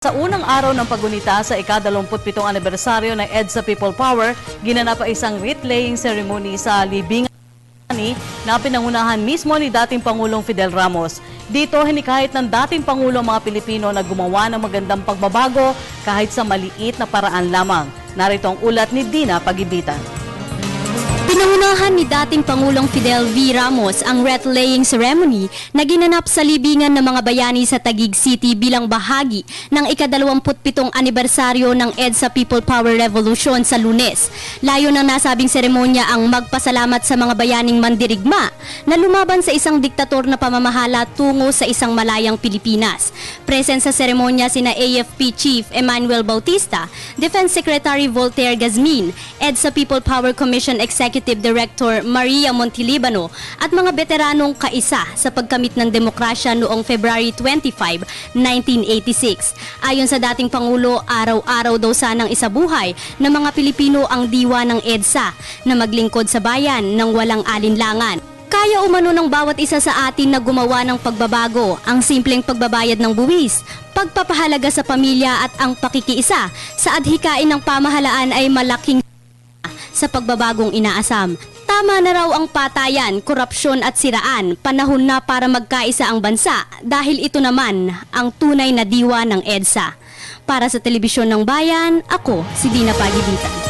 Sa unang araw ng pagunita sa ika-27 anibersaryo ng EDSA People Power, ginanap ang isang wreath-laying ceremony sa Libingan na pinangunahan mismo ni dating Pangulong Fidel Ramos. Dito, hinikahit ng dating Pangulo ang mga Pilipino na gumawa ng magandang pagbabago kahit sa maliit na paraan lamang. Narito ang ulat ni Dina Pagibitan. Pinangunahan ni dating Pangulong Fidel V. Ramos ang wreath-laying ceremony na ginanap sa libingan ng mga bayani sa Taguig City bilang bahagi ng ika-27 anibersaryo ng EDSA People Power Revolution sa lunes. Layo ng nasabing seremonya ang magpasalamat sa mga bayaning mandirigma na lumaban sa isang diktator na pamamahala tungo sa isang malayang Pilipinas. Present sa seremonya sina AFP Chief Emmanuel Bautista, Defense Secretary Voltaire Gazmin, EDSA People Power Commission Executive Director Maria Montilibano at mga veteranong kaisa sa pagkamit ng demokrasya noong February 25, 1986. Ayon sa dating Pangulo, araw-araw daw sanang isabuhay ng mga Pilipino ang diwa ng EDSA na maglingkod sa bayan ng walang alinlangan. Kaya umano ng bawat isa sa atin na gumawa ng pagbabago, ang simpleng pagbabayad ng buwis, pagpapahalaga sa pamilya at ang pakikiisa sa adhikain ng pamahalaan ay malaking sa pagbabagong inaasam. Tama na raw ang patayan, korupsyon at siraan. Panahon na para magkaisa ang bansa dahil ito naman ang tunay na diwa ng EDSA. Para sa Telebisyon ng Bayan, ako si Dina Pagibitan.